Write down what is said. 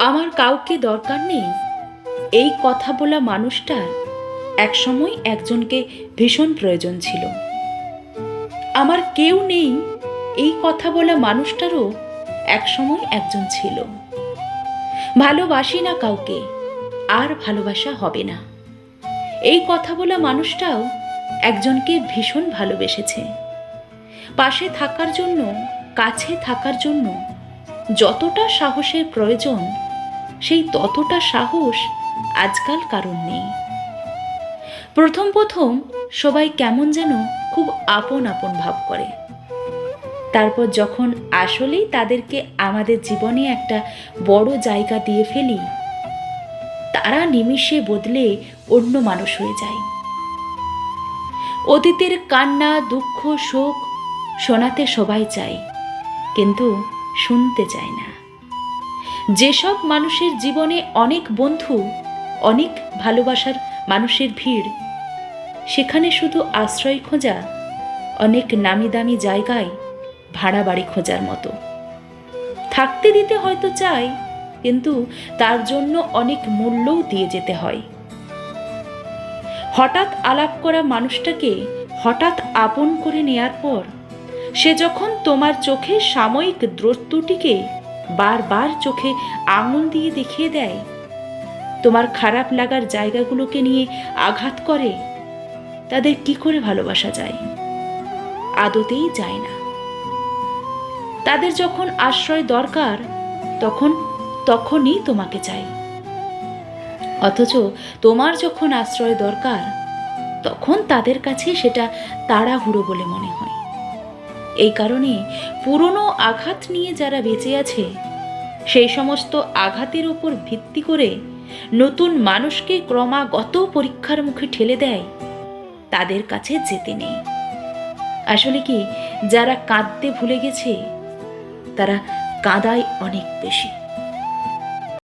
আমার কাউকে দরকার নেই। এই কথা বলা মানুষটার একসময় একজনকে ভীষণ প্রয়োজন ছিল। আমার কেউ নেই, এই কথা বলা মানুষটারও একসময় একজন ছিল। ভালোবাসি না কাউকে, আর ভালোবাসা হবে না। এই কথা বলা মানুষটাও একজনকে ভীষণ ভালোবেসেছে। পাশে থাকার জন্য, কাছে থাকার জন্য যতটা সাহসের প্রয়োজন সেই ততটা সাহস আজকাল কারণ নেই। প্রথম প্রথম সবাই কেমন যেন খুব আপন আপন ভাব করে। তারপর যখন আসলেই তাদেরকে আমাদের জীবনে একটা বড় জায়গা দিয়ে ফেলি, তারা নিমিষে বদলে অন্য মানুষ হয়ে যায়। অতীতের কান্না, দুঃখ, শোক শোনাতে সবাই চায়, কিন্তু শুনতে চায় না। যেসব মানুষের জীবনে অনেক বন্ধু, অনেক ভালোবাসার মানুষের ভিড়, সেখানে শুধু আশ্রয় খোঁজা, অনেক নামি দামি জায়গায় ভাড়া বাড়ি খোঁজার মতো। থাকতে দিতে হয়তো চাই কিন্তু তার জন্য অনেক মূল্যও দিয়ে যেতে হয়। হঠাৎ আলাপ করা মানুষটাকে হঠাৎ আপন করে নেয়ার পর, সে যখন তোমার চোখে সাময়িক দ্রত্যটিকে বারবার চোখে আঙুল দিয়ে দেখিয়ে দেয়। তোমার খারাপ লাগার জায়গাগুলোকে নিয়ে আঘাত করে। তাদের কি করে ভালোবাসা যায়? আদতেই যায় না। তাদের যখন আশ্রয় দরকার, তখন, তখনই তোমাকে চাই। অথচ তোমার যখন আশ্রয় দরকার, তখন তাদের কাছে সেটা তাড়াহুড়ো বলে মনে হয়। এই কারণে পুরনো আঘাত নিয়ে যারা বেঁচে আছে, সেই সমস্ত আঘাতের ওপর ভিত্তি করে নতুন মানুষকে ক্রমাগত পরীক্ষার মুখে ঠেলে দেয়, তাদের কাছে যেতে নেই। আসলে কি, যারা কাঁদতে ভুলে গেছে, তারা কাঁদায় অনেক বেশি।